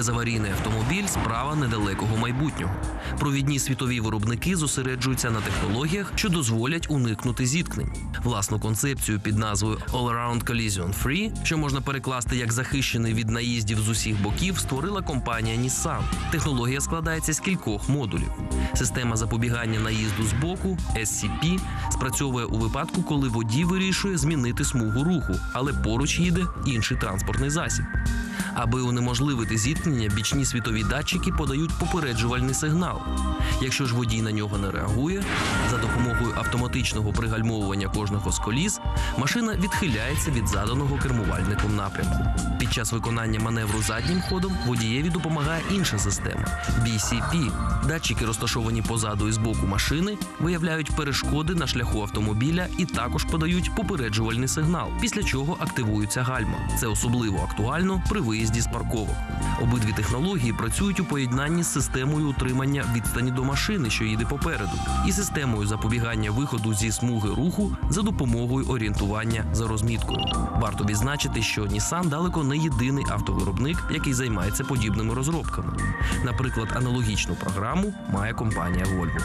Безаварійний автомобіль справа недалекого майбутнього. Провідні світові виробники зосереджуються на технологіях, що дозволять уникнути зіткнень. Власну концепцію під назвою All Around Collision Free, що можна перекласти як захищений від наїздів з усіх боків, створила компанія Nissan. Технологія складається з кількох модулів. Система запобігання наїзду з боку SCP спрацьовує у випадку, коли водій вирішує змінити смугу руху, але поруч їде інший транспортний засіб. Аби унеможливити зіткнення, бічні світові датчики подають попереджувальний сигнал. Якщо ж водій на нього не реагує, за допомогою автоматичного пригальмовування кожного з коліс, машина відхиляється від заданого кермувальником напрямку. Під час виконання маневру заднім ходом водієві допомагає інша система BCP. Датчики, розташовані позаду і збоку машини, виявляють перешкоди на шляху автомобіля і також подають попереджувальний сигнал, після чого активуються гальма. Це особливо актуально при виїзді з парковок. Обидві технології працюють у поєднанні з системою утримання відстані до машини, що їде попереду, і системою запобігання виходу зі смуги руху за допомогою орієнтування за розміткою. Варто відзначити, що Nissan далеко не єдиний автовиробник, який займається подібними розробками. Наприклад, аналогічну програму має компанія Volvo.